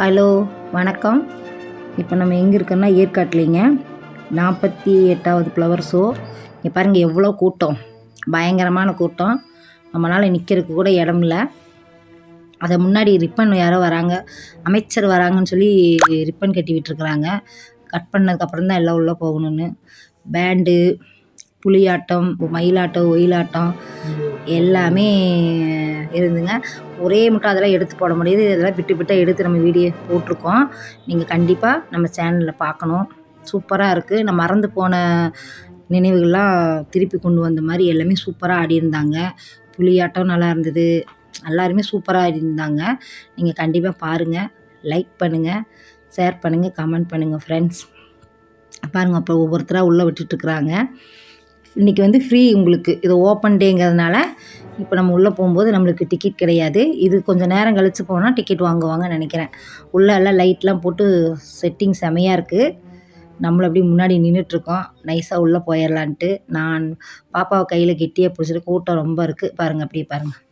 Hello வணக்கம். இப்போ நம்ம எங்கே இருக்கோன்னா ஏற்காட்டிலிங்க. நாற்பத்தி எட்டாவது ஃப்ளவர் ஷோ இங்கே பாருங்கள் எவ்வளோ கூட்டம். பயங்கரமான கூட்டம். நம்மளால் நிற்கிறதுக்கு கூட இடம் இல்லை. அதை முன்னாடி ரிப்பன் யாரோ வராங்க அமைச்சர் வராங்கன்னு சொல்லி ரிப்பன் கட்டி விட்டுருக்குறாங்க. கட் பண்ணதுக்கப்புறம் தான் எல்லாம் உள்ளே போகணுன்னு பேண்டு புலியாட்டம் மயிலாட்டம் ஒயிலாட்டம் எல்லாமே இருந்துங்க. ஒரே மட்டும் அதெல்லாம் எடுத்து போட முடியாது. இதெல்லாம் விட்டு விட்டு எடுத்து நம்ம வீடியோ போட்டிருக்கோம். நீங்கள் கண்டிப்பாக நம்ம சேனலில் பார்க்கணும். சூப்பராக இருக்குது நான் மறந்து போன நினைவுகள்லாம் திருப்பி கொண்டு வந்த மாதிரி எல்லாமே சூப்பராக ஆடியிருந்தாங்க. புலியாட்டம் நல்லா இருந்தது. எல்லாருமே சூப்பராக ஆடியிருந்தாங்க. நீங்கள் கண்டிப்பாக பாருங்கள் லைக் பண்ணுங்கள் ஷேர் பண்ணுங்கள் கமெண்ட் பண்ணுங்கள் ஃப்ரெண்ட்ஸ் பாருங்கள் அப்போ ஒவ்வொருத்தராக உள்ளே விட்டுட்டுருக்குறாங்க இன்றைக்கி வந்து ஃப்ரீ உங்களுக்கு. இது ஓப்பன் டேங்கிறதுனால இப்போ நம்ம உள்ளே போகும்போது நம்மளுக்கு டிக்கெட் கிடையாது. இது கொஞ்சம் நேரம் கழித்து போனால் டிக்கெட் வாங்குவாங்கன்னு நினைக்கிறேன். உள்ளே எல்லாம் லைட்லாம் போட்டு செட்டிங் செமையாக இருக்குது நம்மளை அப்படியே முன்னாடி நின்றுட்டுருக்கோம் நைஸாக உள்ளே போயிடலான்ட்டு நான் பாப்பாவை கையில் கெட்டியாக பிடிச்சிட்டு கூட்டம் ரொம்ப இருக்குது பாருங்கள் அப்படியே பாருங்கள்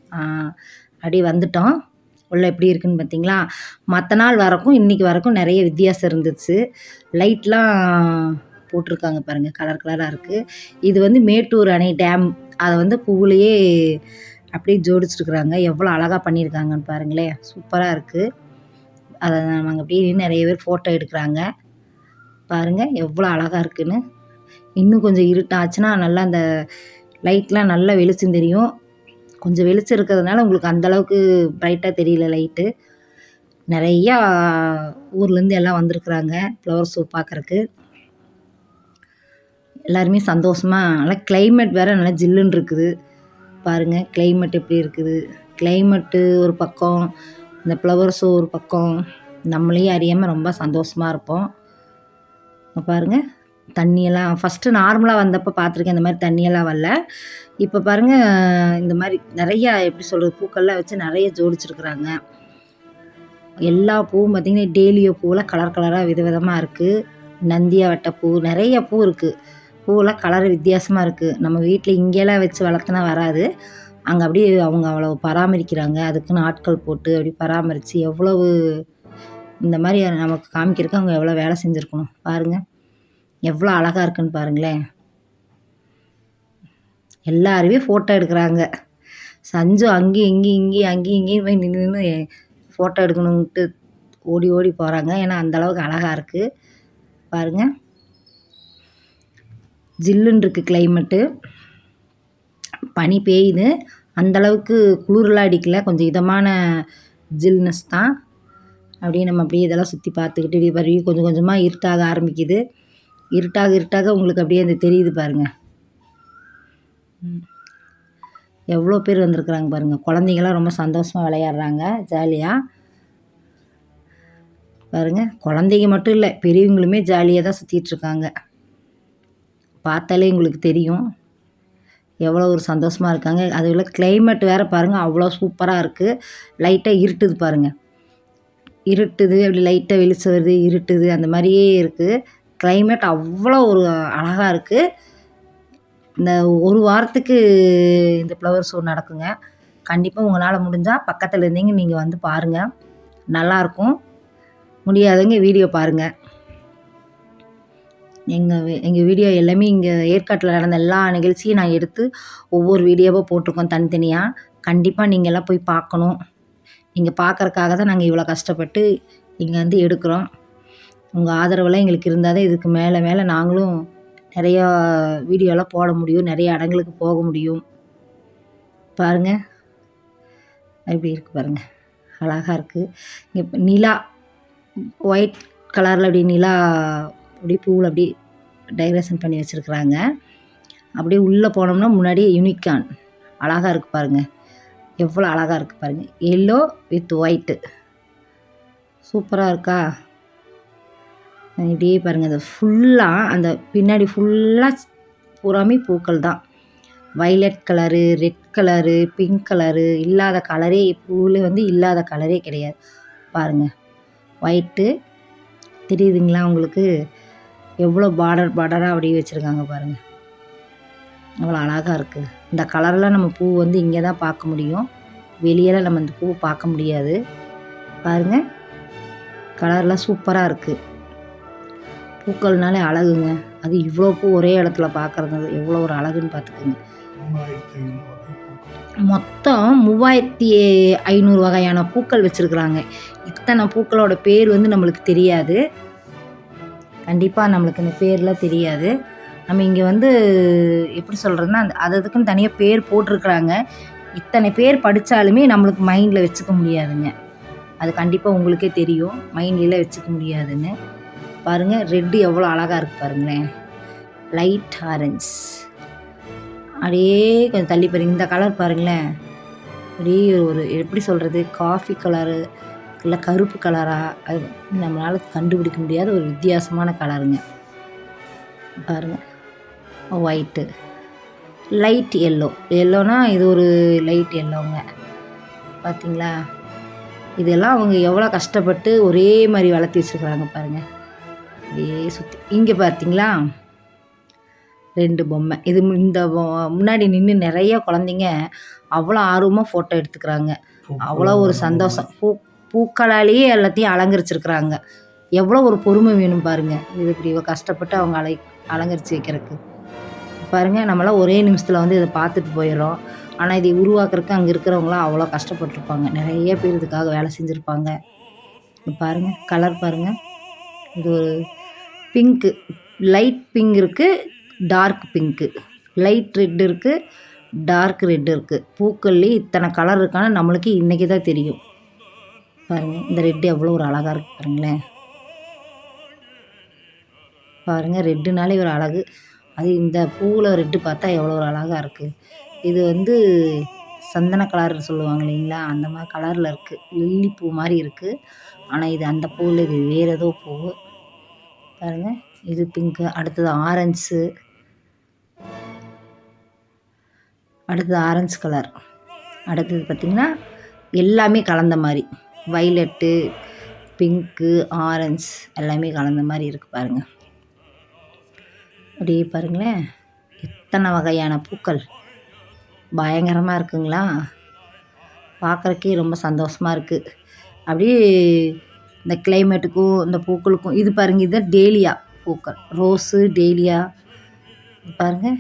அப்படியே வந்துட்டோம். உள்ளே எப்படி இருக்குன்னு பார்த்தீங்களா மற்ற நாள் வரக்கும் இன்றைக்கி வரக்கும் நிறைய வித்தியாசம் இருந்துச்சு. லைட்லாம் போட்டிருக்காங்க பாருங்கள் கலர் கலராக இருக்குது இது வந்து மேட்டூர் அணை டேம் அதை வந்து பூவிலையே அப்படியே ஜோடிச்சிருக்கிறாங்க. எவ்வளோ அழகாக பண்ணியிருக்காங்கன்னு பாருங்களேன். சூப்பராக இருக்குது அதை நாங்கள் அப்படியே நிறைய பேர் ஃபோட்டோ எடுக்கிறாங்க. பாருங்கள் எவ்வளோ அழகாக இருக்குன்னு. இன்னும் கொஞ்சம் இருட்டாச்சுன்னா நல்லா அந்த லைட்லாம் நல்லா வெளிச்சம் தெரியும். கொஞ்சம் வெளிச்சம் இருக்கிறதுனால உங்களுக்கு அந்தளவுக்கு ப்ரைட்டாக தெரியல லைட்டு நிறையா ஊர்லேருந்து எல்லாம் வந்திருக்குறாங்க. ஃப்ளவர் ஷோ பார்க்குறக்கு எல்லாருமே சந்தோஷமாக நல்லா கிளைமேட் வேறு நல்லா ஜில்லுன்னு இருக்குது. பாருங்கள் கிளைமேட் எப்படி இருக்குது. கிளைமேட்டு ஒரு பக்கம் இந்த ஃப்ளவர் ஷோ ஒரு பக்கம். நம்மளையும் அறியாமல் ரொம்ப சந்தோஷமாக இருப்போம். பாருங்கள் தண்ணியெல்லாம் ஃபஸ்ட்டு நார்மலாக வந்தப்போ பார்த்துருக்கேன் இந்த மாதிரி தண்ணியெல்லாம் வரல. இப்போ பாருங்கள் இந்த மாதிரி நிறையா எப்படி சொல்கிறது பூக்கள்லாம் வச்சு நிறைய ஜோடிச்சிருக்குறாங்க. எல்லா பூவும் பார்த்திங்கன்னா டேலியோ பூவெல்லாம் கலர் கலராக விதவிதமாக இருக்குது நந்தியா வட்டப்பூ பூ நிறைய பூ இருக்குது பூவெல்லாம் கலர் வித்தியாசமாக இருக்குது நம்ம வீட்டில் இங்கேலாம் வச்சு வளர்த்துனா வராது. அங்கே அப்படியே அவங்க அவ்வளோ பராமரிக்கிறாங்க. அதுக்குன்னு ஆட்கள் போட்டு அப்படி பராமரித்து எவ்வளவு இந்த மாதிரி நமக்கு காமிக்கிறதுக்கு அவங்க எவ்வளோ வேலை செஞ்சுருக்கணும். பாருங்கள் எவ்வளோ அழகாக இருக்குன்னு பாருங்களேன். எல்லாருமே ஃபோட்டோ எடுக்கிறாங்க. சஞ்சு அங்கேயும் இங்கேயும் இங்கேயும் அங்கேயும் இங்கேயும் போய் நின்று நின்று ஃபோட்டோ எடுக்கணுன்ட்டு ஓடி ஓடி போகிறாங்க ஏன்னா அந்தளவுக்கு அழகாக இருக்குது பாருங்கள் ஜில்லுன்னு இருக்குது கிளைமேட்டு பனி பெய்யுது. அந்தளவுக்கு குளிரெலாம் அடிக்கல. கொஞ்சம் இதமான ஜில்னஸ் தான். அப்படியே நம்ம அப்படியே இதெல்லாம் சுற்றி பார்த்துக்கிட்டு இப்படி கொஞ்சம் கொஞ்சமாக இருட்டாக ஆரம்பிக்குது. இருட்டாக இருட்டாக உங்களுக்கு அப்படியே அந்த தெரியுது பாருங்கள் எவ்வளோ பேர் வந்திருக்குறாங்க பாருங்கள் குழந்தைங்களாம் ரொம்ப சந்தோஷமாக விளையாடுறாங்க. ஜாலியாக பாருங்கள் குழந்தைங்க மட்டும் இல்லை பெரியவங்களுமே ஜாலியாக தான் சுற்றிட்டுருக்காங்க பார்த்தாலே உங்களுக்கு தெரியும். எவ்வளோ ஒரு சந்தோஷமாக இருக்காங்க. அது உள்ள கிளைமேட் வேறு பாருங்கள் அவ்வளோ சூப்பராக இருக்குது லைட்டாக இருட்டுது பாருங்கள் இருட்டுது அப்படி லைட்டாக வெளிச்ச வருது இருட்டுது அந்த மாதிரியே இருக்குது கிளைமேட் அவ்வளோ ஒரு அழகாக இருக்குது இந்த ஒரு வாரத்துக்கு இந்த ஃப்ளவர் ஷோ நடக்குங்க. கண்டிப்பாக உங்களால் முடிஞ்சால் பக்கத்தில் இருந்தீங்க நீங்கள் வந்து பாருங்கள் நல்லாயிருக்கும் முடியாதவங்க வீடியோ பாருங்கள் எங்கள் எங்கள் வீடியோ எல்லாமே இங்கே ஏற்காட்டில் நடந்த எல்லா நிகழ்ச்சியும் நான் எடுத்து ஒவ்வொரு வீடியோவாக போட்டிருக்கோம் தனித்தனியாக கண்டிப்பாக நீங்கள்லாம் போய் பார்க்கணும். நீங்கள் பார்க்குறக்காக தான் நாங்கள் இவ்வளோ கஷ்டப்பட்டு இங்கே வந்து எடுக்கிறோம். உங்கள் ஆதரவெல்லாம் எங்களுக்கு இருந்தால் தான் இதுக்கு மேலே மேலே நாங்களும் நிறையா வீடியோலாம் போட முடியும். நிறைய இடங்களுக்கு போக முடியும். பாருங்கள் எப்படி இருக்குது பாருங்கள் அழகாக இருக்குது இங்கே நிலா ஒயிட் கலரில் அப்படி நிலா அப்படியே பூவில் அப்படியே டைக்ரேஷன் பண்ணி வச்சுருக்குறாங்க. அப்படியே உள்ளே போனோம்னா முன்னாடியே யூனிகான் அழகாக இருக்குது பாருங்கள் எவ்வளோ அழகாக இருக்குது பாருங்கள் எல்லோ வித் ஒயிட்டு சூப்பராக இருக்கா? இப்படியே பாருங்கள் அது ஃபுல்லாக அந்த பின்னாடி ஃபுல்லாக பூராமே பூக்கள் தான். Violet colour red colour pink colour இல்லாத கலரே பூவில் வந்து இல்லாத கலரே கிடையாது. பாருங்கள் ஒயிட்டு தெரியுதுங்களா உங்களுக்கு? எவ்வளோ பார்டர் பார்டராக அப்படியே வச்சுருக்காங்க பாருங்கள் அவ்வளோ அழகாக இருக்குது இந்த கலரில் நம்ம பூ வந்து இங்கே தான் பார்க்க முடியும். வெளியில் நம்ம இந்த பூ பார்க்க முடியாது. பாருங்கள் கலர்லாம் சூப்பராக இருக்குது பூக்கள்னாலே அழகுங்க. அது இவ்வளோ பூ ஒரே இடத்துல பார்க்குறது எவ்வளோ ஒரு அழகுன்னு பார்த்துக்குங்க. மொத்தம் மூவாயிரத்தி ஐநூறு வகையான பூக்கள் வச்சுருக்குறாங்க. இத்தனை பூக்களோட பேர் வந்து நம்மளுக்கு தெரியாது. கண்டிப்பாக நம்மளுக்கு இந்த பேர்லாம் தெரியாது. நம்ம இங்கே வந்து எப்படி சொல்கிறதுனா அந்த அது அதுக்குன்னு தனியாக பேர் போட்டிருக்குறாங்க. இத்தனை பேர் படித்தாலுமே நம்மளுக்கு மைண்டில் வச்சுக்க முடியாதுங்க. அது கண்டிப்பாக உங்களுக்கே தெரியும். மைண்ட்லாம் வச்சுக்க முடியாதுன்னு. பாருங்கள் ரெட்டு எவ்வளோ அழகாக இருக்குது பாருங்களேன். Light orange. அப்படியே கொஞ்சம் தள்ளி பாருங்க. இந்த கலர் பாருங்களேன். அப்படியே ஒரு எப்படி சொல்கிறது காஃபி கலரு இல்லை கருப்பு கலரா அது நம்மளால் கண்டுபிடிக்க முடியாத ஒரு வித்தியாசமான கலருங்க பாருங்க. ஒயிட்டு லைட் எல்லோ எல்லோனா இது ஒரு லைட் எல்லோங்க பார்த்தீங்களா இதெல்லாம் அவங்க எவ்வளோ கஷ்டப்பட்டு ஒரே மாதிரி வளர்த்தி வச்சுருக்குறாங்க பாருங்கள் அப்படியே சுற்றி இங்கே பார்த்தீங்களா ரெண்டு பொம்மை. இது இந்த முன்னாடி நின்று நிறைய குழந்தைங்க அவ்வளோ ஆர்வமாக ஃபோட்டோ எடுத்துக்கிறாங்க. அவ்வளோ ஒரு சந்தோஷம். பூ பூக்களாலேயே எல்லாத்தையும் அலங்கரிச்சிருக்கிறாங்க. எவ்வளோ ஒரு பொறுமை வேணும் பாருங்கள் இது இப்படி கஷ்டப்பட்டு அவங்க அலை அலங்கரித்து வைக்கிறதுக்கு. பாருங்கள் நம்மளாம் ஒரே நிமிஷத்தில் வந்து இதை பார்த்துட்டு போயிடும் ஆனால் இதை உருவாக்குறதுக்கு அங்கே இருக்கிறவங்களாம் அவ்வளோ கஷ்டப்பட்டிருப்பாங்க. நிறைய பேர் இதுக்காக வேலை செஞ்சுருப்பாங்க. பாருங்கள் கலர் பாருங்கள் இது ஒரு பிங்க்கு லைட் பிங்க் இருக்குது டார்க் பிங்க்கு லைட் ரெட் இருக்குது டார்க் ரெட் இருக்குது பூக்கள்லேயே இத்தனை கலர் இருக்கான்னு நம்மளுக்கு இன்றைக்கி தான் தெரியும். பாருங்கள் இந்த ரெட்டு எவ்வளோ ஒரு அழகாக இருக்குது பாருங்களேன். பாருங்கள் ரெட்டுனாலே ஒரு அழகு. அது இந்த பூவில் ரெட்டு பார்த்தா எவ்வளோ ஒரு அழகாக இருக்குது இது வந்து சந்தன கலர் சொல்லுவாங்க இல்லைங்களா? அந்த மாதிரி கலரில் இருக்குது லில்லி பூ மாதிரி இருக்குது ஆனால் இது அந்த பூவில் இது வேறு ஏதோ பூ. பாருங்கள் இது பிங்க்கு அடுத்தது ஆரஞ்சு அடுத்தது ஆரஞ்சு கலர் அடுத்தது பார்த்திங்கன்னா எல்லாமே கலந்த மாதிரி. வைலட்டு பிங்க்கு ஆரஞ்ச் எல்லாமே கலந்த மாதிரி இருக்குது பாருங்கள் அப்படியே பாருங்களேன். எத்தனை வகையான பூக்கள். பயங்கரமாக இருக்குங்களா? பார்க்குறக்கே ரொம்ப சந்தோஷமாக இருக்குது அப்படியே இந்த கிளைமேட்டுக்கும் இந்த பூக்களுக்கும் இது பாருங்கள் இதுதான் டேலியா பூக்கள். Rose dahlia. பாருங்கள்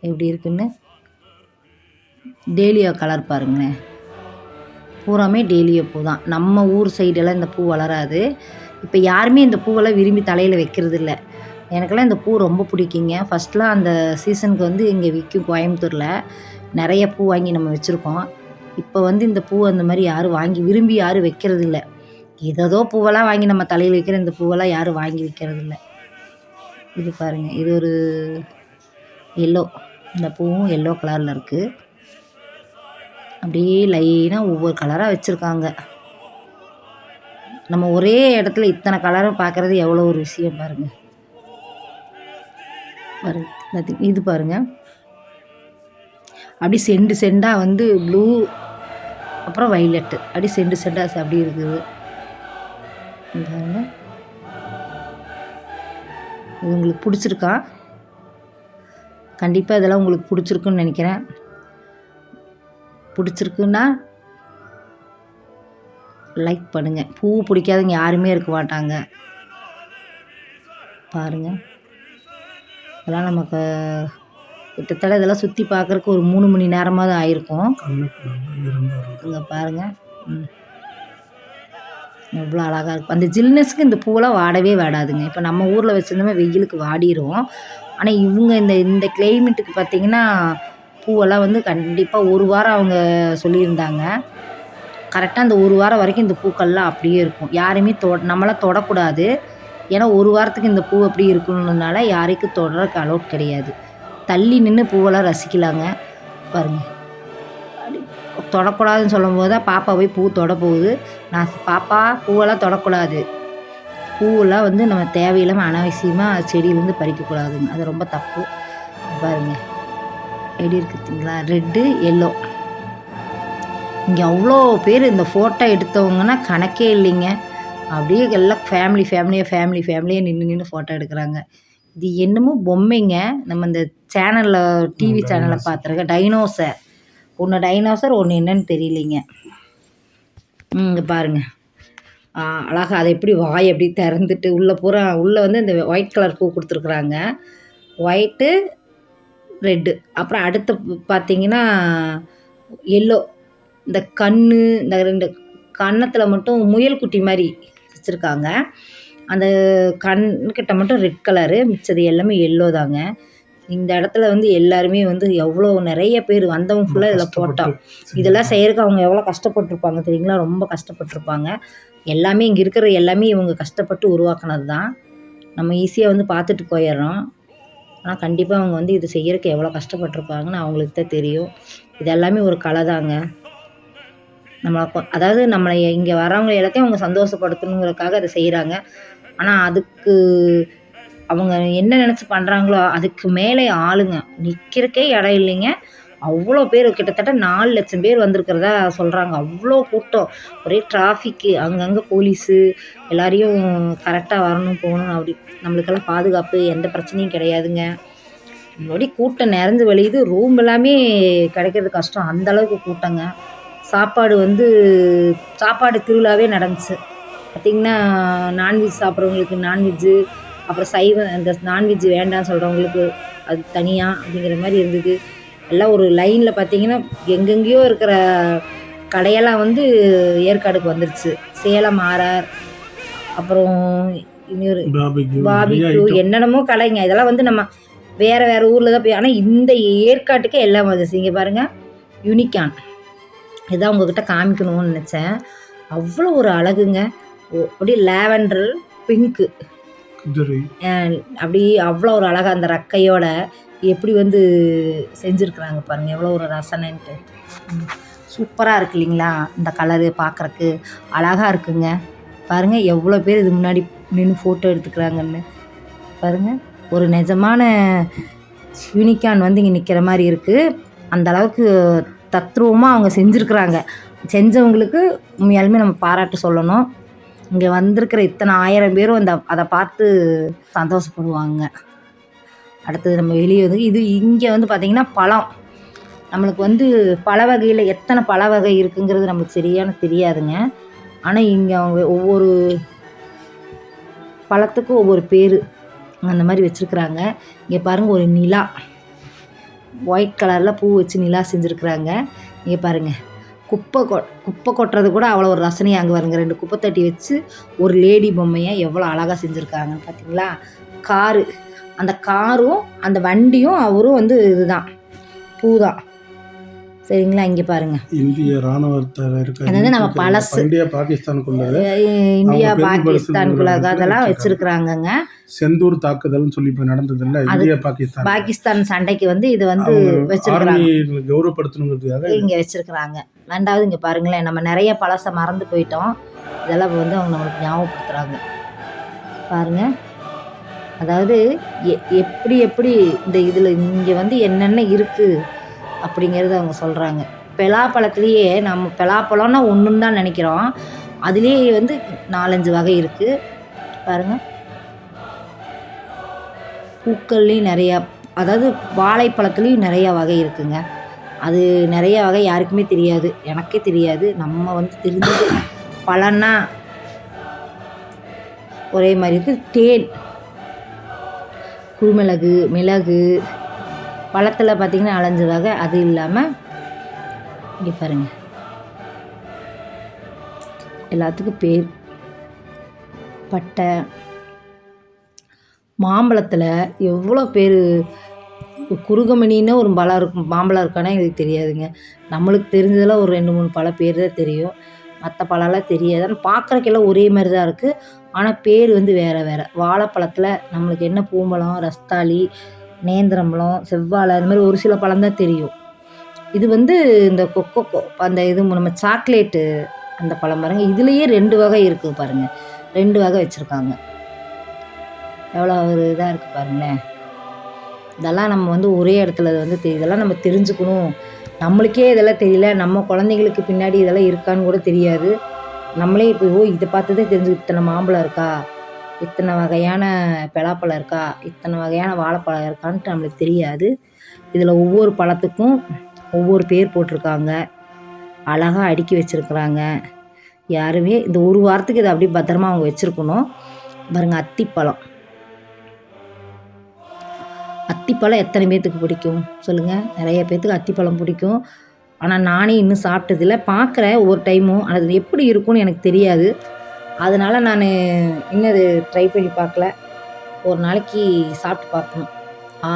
எப்படி இருக்குன்னு? டேலியா கலர் பாருங்களேன். பூராமே டேலியா பூ தான் நம்ம ஊர் சைடெல்லாம் இந்த பூ வளராது. இப்போ யாருமே இந்த பூவெல்லாம் விரும்பி தலையில் வைக்கிறது இல்லை எனக்கெல்லாம் இந்த பூ ரொம்ப பிடிக்குங்க. ஃபஸ்ட்லாம் அந்த சீசனுக்கு வந்து இங்கே விற்கும் கோயம்புத்தூரில் நிறைய பூ வாங்கி நம்ம வச்சுருக்கோம். இப்போ வந்து இந்த பூ அந்த மாதிரி யாரும் வாங்கி விரும்பி யாரும் வைக்கிறது இல்லை ஏதோ பூவெல்லாம் வாங்கி நம்ம தலையில் வைக்கிற இந்த பூவெல்லாம் யாரும் வாங்கி வைக்கிறது இல்லை இது பாருங்கள் இது ஒரு எல்லோ இந்த பூவும் எல்லோ கலரில் இருக்குது அப்படியே லைனாக ஒவ்வொரு கலராக வச்சுருக்காங்க. நம்ம ஒரே இடத்துல இத்தனை கலரை பார்க்குறது எவ்வளோ ஒரு விஷயம் பாருங்கள் பாருங்க இது பாருங்க. அப்படி செண்டு செண்டாக வந்து ப்ளூ அப்புறம் வைலட்டு அப்படி செண்டு செண்டாக அப்படி இருக்குது. இது இது உங்களுக்கு பிடிச்சிருக்கா? கண்டிப்பாக இதெல்லாம் உங்களுக்கு பிடிச்சிருக்குன்னு நினைக்கிறேன். பிடிச்சிருக்குன்னா லைக் பண்ணுங்கள் பூ பிடிக்காதவங்க யாருமே இருக்க மாட்டாங்க. பாருங்கள் இதெல்லாம் நமக்கு கிட்டத்தட்ட இதெல்லாம் சுற்றி பார்க்குறக்கு ஒரு மூணு மணி நேரமாவது ஆயிருக்கும். இங்கே பாருங்கள் ம். எவ்வளோ அழகாக இருக்கும் அந்த ஜில்னஸ்க்கு இந்த பூவெல்லாம் வாடவே வாடாதுங்க. இப்போ நம்ம ஊரில் வச்சுருந்தோமே வெயிலுக்கு வாடிரும். ஆனால் இவங்க இந்த இந்த கிளைமேட்டுக்கு பார்த்தீங்கன்னா பூவெல்லாம் வந்து கண்டிப்பாக ஒரு வாரம் அவங்க சொல்லியிருந்தாங்க. கரெக்டாக அந்த ஒரு வாரம் வரைக்கும் இந்த பூக்கள்லாம் அப்படியே இருக்கும். யாரையுமே தொ நம்மளாம் தொடக்கூடாது. ஏன்னா ஒரு வாரத்துக்கு இந்த பூ அப்படி இருக்கணுன்றதுனால யாருக்கும் தொடறக்கு அலோட் கிடையாது. தள்ளி நின்று பூவெல்லாம் ரசிக்கலாங்க. பாருங்கள் தொடக்கூடாதுன்னு சொல்லும் போது தான் பாப்பா போய் பூ தொட போகுது. நான் பாப்பா பூவெல்லாம் தொடக்கூடாது. பூவெல்லாம் வந்து நம்ம தேவையில்லாமல் அனாவசியமாக செடியிலேருந்து பறிக்கக்கூடாதுங்க. அது ரொம்ப தப்பு. பாருங்க. எப்படி இருக்குதுங்களா ரெட்டு எல்லோ இங்கே அவ்வளோ பேர் இந்த ஃபோட்டோ எடுத்தவங்கன்னா கணக்கே இல்லைங்க. அப்படியே எல்லாம் ஃபேமிலி ஃபேமிலியாக ஃபேமிலி ஃபேமிலியாக நின்று நின்று ஃபோட்டோ எடுக்கிறாங்க. இது என்னமோ பொம்மைங்க. நம்ம இந்த சேனலில் டிவி சேனலில் பார்த்துருக்கேன் டைனோசர் ஒன்று டைனோசர் ஒன்று என்னன்னு தெரியலைங்க. ம், இங்க பாருங்க. அழகா அதை எப்படி வாய் அப்படி திறந்துட்டு உள்ளே பூரா உள்ளே வந்து இந்த ஒயிட் கலர் பூ கொடுத்துருக்குறாங்க. ஒயிட்டு ரெட்டு அப்புறம் அடுத்து பார்த்தீங்கன்னா எல்லோ இந்த கண் இந்த ரெண்டு கன்னத்தில் மட்டும் முயல் குட்டி மாதிரி வச்சுருக்காங்க. அந்த கண்கிட்ட மட்டும் ரெட் கலரு மிச்சது எல்லாமே எல்லோ தாங்க. இந்த இடத்துல வந்து எல்லாருமே வந்து எவ்வளோ நிறைய பேர் வந்தவங்க ஃபுல்லாக இதில் போட்டோம் இதெல்லாம் செய்யறதுக்கு அவங்க எவ்வளோ கஷ்டப்பட்டிருப்பாங்க தெரியுங்களா? ரொம்ப கஷ்டப்பட்டிருப்பாங்க. எல்லாமே இங்கே இருக்கிற எல்லாமே இவங்க கஷ்டப்பட்டு உருவாக்குனது தான் நம்ம ஈஸியாக வந்து பார்த்துட்டு போயிடுறோம். ஆனால் கண்டிப்பாக அவங்க வந்து இது செய்யறதுக்கு எவ்வளோ கஷ்டப்பட்டிருப்பாங்கன்னு அவங்களுக்கு தான் தெரியும். இது எல்லாமே ஒரு கலை தாங்க. நம்மளை அதாவது நம்மளை இங்கே வரவங்க எல்லாத்தையும் அவங்க சந்தோஷப்படுத்தணுங்கிறதுக்காக அதை செய்கிறாங்க ஆனால் அதுக்கு அவங்க என்ன நினச்சி பண்ணுறாங்களோ அதுக்கு மேலே ஆளுங்க. நிற்கிறக்கே இடம் இல்லைங்க. அவ்வளோ பேர் கிட்டத்தட்ட நாலு லட்சம் பேர் வந்திருக்கிறதா சொல்கிறாங்க அவ்வளோ கூட்டம். ஒரே டிராஃபிக்கு அங்கங்கே போலீஸு எல்லாரையும் கரெக்டாக வரணும் போகணும் அப்படி. நம்மளுக்கெல்லாம் பாதுகாப்பு எந்த பிரச்சனையும் கிடையாதுங்க. முன்னாடி கூட்டம் நிறைஞ்சு வழியுது. ரூம் எல்லாமே கிடைக்கிறது கஷ்டம். அந்தளவுக்கு கூட்டங்க. சாப்பாடு வந்து சாப்பாடு திருவிழாவே நடந்துச்சு. பார்த்திங்கன்னா நான்வெஜ் சாப்பிட்றவங்களுக்கு நான்வெஜ்ஜு அப்புறம் சைவ அந்த நான்வெஜ் வேண்டாம்னு சொல்கிறவங்களுக்கு அது தனியாக அப்படிங்கிற மாதிரி இருந்தது. எல்லாம் ஒரு லைனில் பார்த்தீங்கன்னா எங்கெங்கேயோ இருக்கிற கடையெல்லாம் வந்து ஏற்காடுக்கு வந்துருச்சு. சேலம் ஆர்ஆர் அப்புறம் இன்னொரு பாபிக்கு என்னென்னமோ கடைங்க. இதெல்லாம் வந்து நம்ம வேறு வேறு ஊரில் தான் போய் ஆனால் இந்த ஏற்காட்டுக்கு எல்லாம் வந்துச்சு. இங்கே பாருங்கள் யூனிகான் இதான் உங்ககிட்ட காமிக்கணும்னு நினச்சேன். அவ்வளோ ஒரு அழகுங்க. அப்படியே லேவண்டர் பிங்க்கு. அப்படி அவ்வளோ ஒரு அழகாக அந்த ரக்கையோட எப்படி வந்து செஞ்சுருக்குறாங்க பாருங்கள் எவ்வளோ ஒரு ரசனைன்ட்டு. சூப்பராக இருக்கு இல்லைங்களா? இந்த கலரு பார்க்குறக்கு அழகாக இருக்குங்க. பாருங்கள் எவ்வளோ பேர் இது முன்னாடி நின்று ஃபோட்டோ எடுத்துக்கிறாங்கன்னு. பாருங்கள் ஒரு நிஜமான யூனிகான் வந்து இங்கே நிற்கிற மாதிரி இருக்குது அந்த அளவுக்கு தத்ரூபமாக அவங்க செஞ்சுருக்குறாங்க. செஞ்சவங்களுக்கு உண்மையாலுமே நம்ம பாராட்டு சொல்லணும். இங்கே வந்திருக்கிற இத்தனை ஆயிரம் பேரும் அந்த அதை பார்த்து சந்தோஷப்படுவாங்க. அடுத்தது நம்ம வெளியே வந்து இது இங்கே வந்து பார்த்திங்கன்னா பழம். நம்மளுக்கு வந்து பல வகையில் எத்தனை பழ வகை இருக்குங்கிறது நமக்கு சரியான தெரியாதுங்க. ஆனால் இங்கே அவங்க ஒவ்வொரு பழத்துக்கும் ஒவ்வொரு பேர் அந்த மாதிரி வச்சுருக்குறாங்க. இங்கே பாருங்கள் ஒரு நிலா. ஒயிட் கலரில் பூ வச்சு நிலா செஞ்சுருக்குறாங்க. இங்கே பாருங்கள் குப்பை கொ குப்பை கொட்டுறது கூட அவ்வளோ ஒரு ரசனையாக அங்கே வருங்க. ரெண்டு குப்பை தட்டி வச்சு ஒரு லேடி பொம்மையை எவ்வளோ அழகாக செஞ்சுருக்காங்கன்னு பார்த்தீங்களா காரு. அந்த காரும் அந்த வண்டியும் அவரும் வந்து இதுதான். பூ தான் சரிங்களா? இங்கே பாருங்கள் இந்திய ராணுவத்தில் அதாவது நம்ம பழசு. இந்தியா பாகிஸ்தானுக்குள்ளது. இந்தியா பாகிஸ்தானுக்குள்ள அதெல்லாம். வச்சுருக்குறாங்கங்க. செந்தூர் தாக்குதல்னு சொல்லி இப்போ நடந்தது இல்ல அது இந்தியா பாகிஸ்தான். பாகிஸ்தான் சண்டைக்கு வந்து இது வந்து வச்சிருக்கிறாங்க. கௌரவப்படுத்தணுங்கிறதுக்காக இங்கே வச்சுருக்குறாங்க. ரெண்டாவது இங்கே பாருங்களேன். நம்ம நிறைய பழசை மறந்து போயிட்டோம். இதெல்லாம் வந்து அவங்க நம்மளுக்கு ஞாபகப்படுத்துகிறாங்க பாருங்க. அதாவது எ- எப்படி எப்படி இந்த இதில் இங்கே வந்து என்னென்ன இருக்குது அப்படிங்கிறத அவங்க சொல்கிறாங்க பலாப்பழத்துலேயே நம்ம பலாப்பழம்னா ஒன்றுன்னு தான் நினைக்கிறோம். அதுலேயே வந்து நாலஞ்சு வகை இருக்குது பாருங்கள் பூக்கள்லேயும் நிறையா அதாவது வாழைப்பழத்துலேயும் நிறையா வகை இருக்குங்க. அது நிறைய வகை யாருக்குமே தெரியாது. எனக்கே தெரியாது. நம்ம வந்து தெரிஞ்சது பழம்னா ஒரே மாதிரி இருக்குது தேன். குருமிளகு மிளகு பழத்தில் பார்த்திங்கன்னா அலைஞ்ச வகை. அது இல்லாமல் இங்கே பாருங்கள் எல்லாத்துக்கும் பேர். பட்டை மாம்பழத்தில் எவ்வளோ பேர் குறுகமணின்னு ஒரு பழம் இருக்கும் மாம்பழம் இருக்கானே எங்களுக்கு தெரியாதுங்க. நம்மளுக்கு தெரிஞ்சதெல்லாம் ஒரு ரெண்டு மூணு பழ பேர் தான் தெரியும். மற்ற பழம்லாம் தெரியாது. ஆனால் பார்க்குறக்கெல்லாம் ஒரே மாதிரி தான் இருக்குது ஆனால் பேர் வந்து வேறு வேறு. வாழைப்பழத்தில் நம்மளுக்கு என்ன பூம்பழம் ரஸ்தாளி நேந்திரம்பழம் செவ்வாழை அந்த மாதிரி ஒரு சில பழம் தான் தெரியும். இது வந்து இந்த கொக்கோ கொ- அந்த இது நம்ம சாக்லேட்டு அந்த பழம் பாருங்கள் இதுலேயே ரெண்டு வகை இருக்குது பாருங்கள் ரெண்டு வகை வச்சுருக்காங்க. எவ்வளோ ஒரு இதாக இருக்குது பாருங்களேன். இதெல்லாம் நம்ம வந்து ஒரே இடத்துல வந்து இதெல்லாம் நம்ம தெரிஞ்சுக்கணும். நம்மளுக்கே இதெல்லாம் தெரியல. நம்ம குழந்தைங்களுக்கு பின்னாடி இதெல்லாம் இருக்கான்னு கூட தெரியாது. நம்மளே இப்போ ஓ இதை பார்த்ததே தெரிஞ்சு இத்தனை மாம்பழம் இருக்கா? இத்தனை வகையான பலாப்பழம் இருக்கா? இத்தனை வகையான வாழைப்பழம் இருக்கான்ட்டு நம்மளுக்கு தெரியாது. இதில் ஒவ்வொரு பழத்துக்கும் ஒவ்வொரு பேர் போட்டிருக்காங்க. அழகாக அடுக்கி வச்சுருக்குறாங்க. யாருமே இந்த ஒரு வாரத்துக்கு இதை அப்படியே பத்திரமா அவங்க வச்சுருக்கணும். பாருங்கள் அத்திப்பழம். அத்திப்பழம் எத்தனை பேர்த்துக்கு பிடிக்கும்? சொல்லுங்கள் நிறைய பேர்த்துக்கு அத்திப்பழம் பிடிக்கும். ஆனால் நானே இன்னும் சாப்பிட்டதில்ல. பார்க்குறேன் ஒவ்வொரு டைமும். அது எப்படி இருக்கும்னு எனக்கு தெரியாது. அதனால் நான் இன்னும் அது ட்ரை பண்ணி பார்க்கல. ஒரு நாளைக்கு சாப்பிட்டு பார்க்கணும்.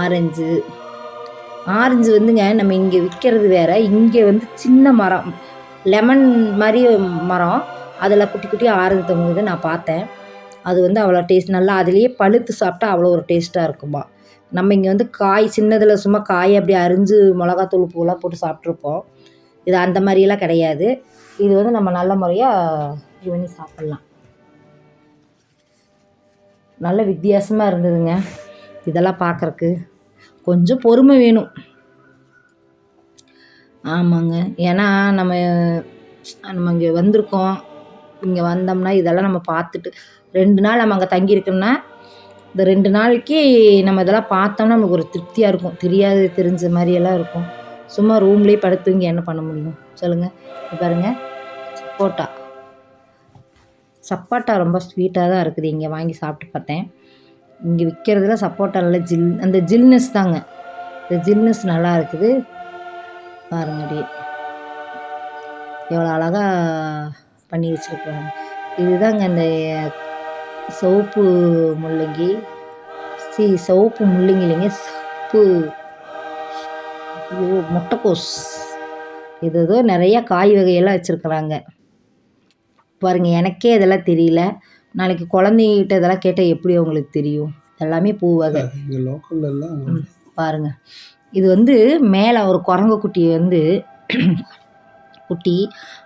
ஆரஞ்சு. ஆரஞ்சு வந்துங்க நம்ம இங்கே விற்கிறது வேறு. இங்கே வந்து சின்ன மரம். லெமன் மாதிரி மரம். அதில் குட்டி குட்டி ஆரஞ்சு தொங்குது. நான் பார்த்தேன். அது வந்து அவ்வளோ டேஸ்ட் நல்லா அதுலேயே பழுத்து சாப்பிட்டா அவ்வளோ ஒரு டேஸ்ட்டாக இருக்குமா நம்ம இங்கே வந்து காய் சின்னதில் சும்மா காய் அப்படி அரிஞ்சு மிளகாத்தூள் பூலாம் போட்டு சாப்பிட்ருப்போம். இது அந்த மாதிரியெல்லாம் கிடையாது. இது வந்து நம்ம நல்ல முறையாக இது பண்ணி சாப்பிட்லாம். நல்ல வித்தியாசமாக இருந்ததுங்க. இதெல்லாம் பார்க்குறக்கு கொஞ்சம் பொறுமை வேணும். ஆமாங்க. ஏன்னா நம்ம நம்ம இங்கே வந்திருக்கோம். இங்கே வந்தோம்னா இதெல்லாம் நம்ம பார்த்துட்டு ரெண்டு நாள் நம்ம அங்கே தங்கியிருக்கோம்னா இந்த ரெண்டு நாளைக்கு நம்ம இதெல்லாம் பார்த்தோம்னா நமக்கு ஒரு திருப்தியாக இருக்கும். தெரியாது தெரிஞ்ச மாதிரியெல்லாம் இருக்கும். சும்மா ரூம்லேயே படுத்து இங்கே என்ன பண்ண முடியும்? சொல்லுங்கள் இது பாருங்கள் சப்போட்டா. சப்பாட்டா ரொம்ப ஸ்வீட்டாக தான் இருக்குது. இங்கே வாங்கி சாப்பிட்டு பார்த்தேன். இங்கே விற்கிறதுல சப்போட்டா நல்ல ஜில் அந்த ஜில்னஸ் தாங்க. இந்த ஜில்னஸ் நல்லா இருக்குது. பாருங்க அப்படியே. எவ்வளோ அழகாக பண்ணி வச்சுருக்குறாங்க இதுதாங்க இந்த சிவப்பு முள்ளங்கி சி சிவப்பு முள்ளங்கி இல்லைங்க சிவப்பு ஐயோ முட்டைக்கோஸ். இது ஏதோ நிறைய காய் வகையெல்லாம் வச்சுருக்குறாங்க. பாருங்க எனக்கே இதெல்லாம் தெரியல. நாளைக்கு குழந்தைகிட்ட இதெல்லாம் கேட்டால் எப்படி அவங்களுக்கு தெரியும்? எல்லாமே பூ வகை. இங்கே லோக்கல்ல எல்லாம் ம், பாருங்க. இது வந்து மேலே ஒரு குரங்கு குட்டியை வந்து குட்டி.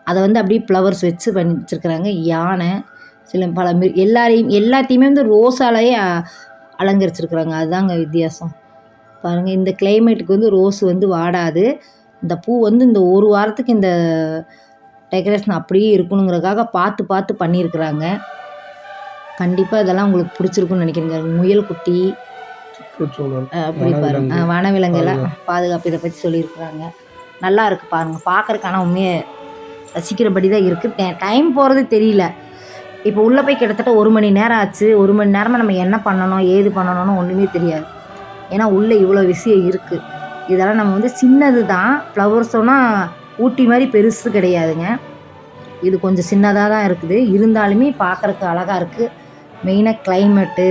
அதை வந்து அப்படியே ஃப்ளவர்ஸ் வச்சு பண்ணி வச்சுருக்குறாங்க. யானை சில பல எல்லாரையும் எல்லாத்தையுமே வந்து ரோஸாலேயே அலங்கரிச்சிருக்கிறாங்க. அதுதாங்க வித்தியாசம். பாருங்கள் இந்த கிளைமேட்டுக்கு வந்து ரோஸ் வந்து வாடாது. இந்த பூ வந்து இந்த ஒரு வாரத்துக்கு இந்த டெக்கரேஷன் அப்படியே இருக்கணுங்கிறதுக்காக பார்த்து பார்த்து பண்ணியிருக்கிறாங்க. கண்டிப்பாக இதெல்லாம் உங்களுக்கு பிடிச்சிருக்குன்னு நினைக்கிறேங்க. முயல் குட்டி அப்படி பாருங்க. வனவிலங்கெல்லாம் பாதுகாப்பு. இதை பற்றி சொல்லியிருக்கிறாங்க. நல்லா இருக்கு பாருங்க. பார்க்கறக்கு ஆனால் உண்மையே ரசிக்கிறபடி தான் இருக்குது டைம் போகிறது தெரியல. இப்போ உள்ளே போய் கிட்டத்தட்ட ஒரு மணி நேரம் ஆச்சு. ஒரு மணி நேரமாக நம்ம என்ன பண்ணணும் ஏது பண்ணணும்னு ஒன்றுமே தெரியாது. ஏன்னா உள்ளே இவ்வளோ விஷயம் இருக்குது இதெல்லாம் நம்ம வந்து சின்னது தான் ஃப்ளவர்ஸோனால் ஊட்டி மாதிரி பெருசு கிடையாதுங்க. இது கொஞ்சம் சின்னதாக தான் இருக்குது. இருந்தாலுமே பார்க்கறக்கு அழகாக இருக்குது மெயினாக கிளைமேட்டு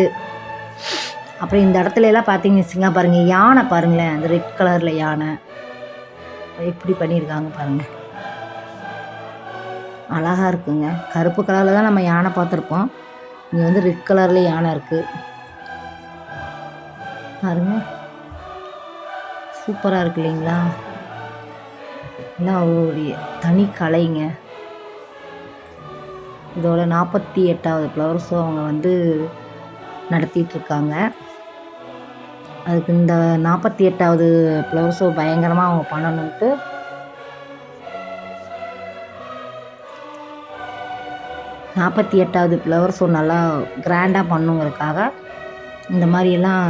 அப்புறம் இந்த இடத்துல எல்லாம் பார்த்தீங்கன்னு வச்சுங்க பாருங்கள் யானை பாருங்களேன். அந்த ரெட் கலரில் யானை. எப்படி பண்ணியிருக்காங்க பாருங்கள் அழகாக இருக்குங்க. கருப்பு கலரில் தான் நம்ம யானை பார்த்துருப்போம். இங்கே வந்து ரெட் கலரில் யானை இருக்குது பாருங்க. சூப்பராக இருக்கு இல்லைங்களா? எல்லாம் அவருடைய தனி கலைங்க. இதோட நாற்பத்தி எட்டாவது ஃப்ளவர் ஷோ அவங்க வந்து நடத்திட்டுருக்காங்க அதுக்கு இந்த நாற்பத்தி எட்டாவது ஃப்ளவர் ஷோ பயங்கரமாக அவங்க பண்ணணுன்ட்டு நாற்பத்தி எட்டாவது ஃப்ளவர் ஷோ நல்லா கிராண்டாக பண்ணுங்கிறதுக்காக இந்த மாதிரியெல்லாம்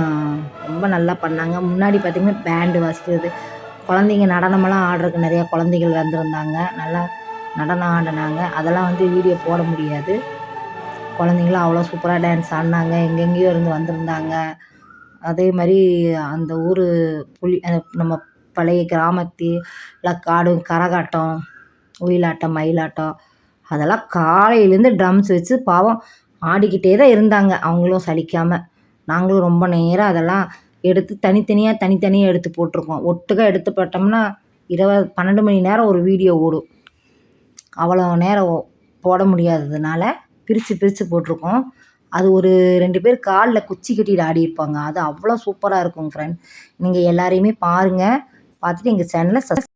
ரொம்ப நல்லா பண்ணாங்க. முன்னாடி பார்த்திங்கன்னா பேண்டு வாசிக்கிறது குழந்தைங்க நடனமெல்லாம் ஆடுறதுக்கு நிறையா குழந்தைகள் வந்திருந்தாங்க. நல்லா நடனம் ஆடினாங்க. அதெல்லாம் வந்து வீடியோ போட முடியாது. குழந்தைங்களாம் அவ்வளோ சூப்பராக டான்ஸ் ஆடினாங்க. எங்கெங்கேயோ இருந்து வந்திருந்தாங்க. அதே மாதிரி அந்த ஊர் புலி நம்ம பழைய கிராமத்து எல்லாம் காடும் கரகாட்டம் ஒயிலாட்டம் மயிலாட்டம் அதெல்லாம் காலையிலேருந்து ட்ரம்ஸ் வச்சு பாவம் ஆடிக்கிட்டே தான் இருந்தாங்க. அவங்களும் சலிக்காமல் நாங்களும் ரொம்ப நேரம் அதெல்லாம் எடுத்து தனித்தனியாக தனித்தனியாக எடுத்து போட்டிருக்கோம். ஒட்டுக்கா எடுத்து போட்டோம்னா இருபது பன்னெண்டு மணி நேரம் ஒரு வீடியோ ஓடும். அவ்வளோ நேரம் ஓ- போட முடியாததுனால பிரித்து பிரித்து போட்டிருக்கோம். அது ஒரு ரெண்டு பேர் காலில் குச்சி கட்டிட்டு ஆடியிருப்பாங்க அது அவ்வளோ சூப்பராக இருக்கும் ஃப்ரெண்ட் நீங்கள் எல்லாரையுமே பாருங்கள் பார்த்துட்டு எங்கள் சேனலை சஸ்